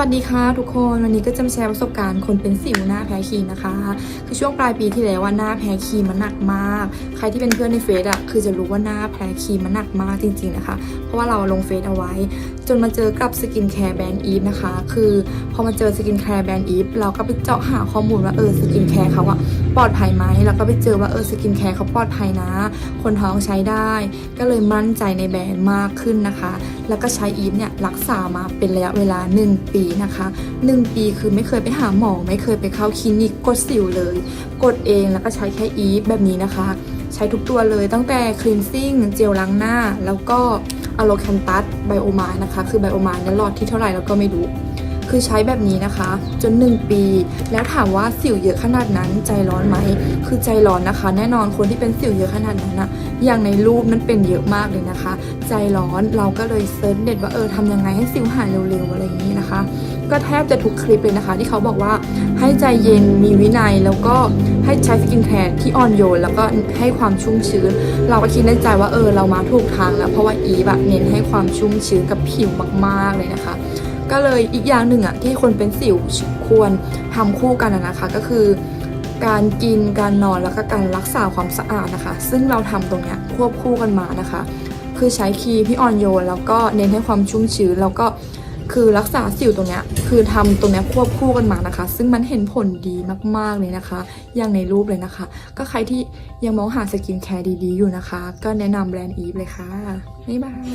วัสดีค่ะทุกคนวันนี้ก็จะมาแชร์ประสบการณ์คนเป็นสิวหน้าแพ้ครีมนะคะ คือช่วงปลายปีที่แล้วว่าหน้าแพ้ครีมมันหนักมาก ใครที่เป็นเพื่อนในเฟซอะคือจะรู้ว่าหน้าแพ้ครีมมันหนักมากจริงๆนะคะ เพราะว่าเราลงเฟซเอาไว้ จนมาเจอกับสกินแคร์แบรนด์อีฟนะคะ คือพอมาเจอสกินแคร์แบรนด์อีฟเราก็ไปเจาะหาข้อมูลว่าเออสกินแคร์เขาอะปลอดภัยไหมแล้วก็ไปเจอว่าเออสกินแคร์เขาปลอดภัยนะ คนท้องใช้ได้ ก็เลยมั่นใจในแบรนด์มากขึ้นนะคะ แล้วก็ใช้อีฟเนี่ยรักษามาเป็นระยะเวลา 1 ปีนะคะ 1 ปีคือไม่เคยไปหาหมอ ไม่เคยไปเข้าคลินิกกดสิวเลย กดเองแล้วก็ใช้แค่อีฟแบบนี้นะคะ ใช้ทุกตัวเลยตั้งแต่คลีนซิ่งเจลล้างหน้า แล้วก็อะโลแคนตัสไบโอมานะคะ คือไบโอมาเนี่ยหลอดที่เท่าไหร่แล้วก็ไม่รู้ คือใช้แบบนี้นะคะ จน 1 ปี แล้วถามว่าสิวเยอะขนาดนั้นใจร้อนไหม คือใจร้อนนะคะ แน่นอนคนที่เป็นสิวเยอะขนาดนั้นอะอย่างในรูปนั้นเป็นเยอะมากเลยนะคะ ใจร้อนเราก็เลยเซิร์ชเด็ดว่าเออทำยังไงให้สิวหายเร็วๆอะไรอย่างนี้นะคะ ก็แทบจะทุกคลิปเลยนะคะ ที่เขาบอกว่าให้ใจเย็นมีวินัยแล้วก็ให้ใช้สกินแคร์ที่อ่อนโยนแล้วก็ให้ความชุ่มชื้น เราก็คิดในใจว่าเออเรามาถูกทางแล้วเพราะว่าอีแบบเน้นให้ความชุ่มชื้นกับผิวมากๆเลยนะคะ ก็เลยอีกอย่างหนึ่งอะที่คนเป็นสิวควรทำคู่กันนะคะก็คือ การกินการนอนแล้วก็การรักษาความสะอาดนะคะ ซึ่งเราทำตรงเนี้ยควบคู่กันมานะคะ คือใช้ครีมที่อ่อนโยน แล้วก็เน้นให้ความชุ่มชื้นแล้วก็คือรักษาสิวตรงเนี้ยคือทำตรงเนี้ยควบคู่กันมานะคะ ซึ่งมันเห็นผลดีมากๆเลยนะคะ อย่างในรูปเลยนะคะ ก็ใครที่ยังมองหาสกินแคร์ดีๆอยู่นะคะ ก็แนะนำแบรนด์อีฟเลยค่ะบ๊ายบาย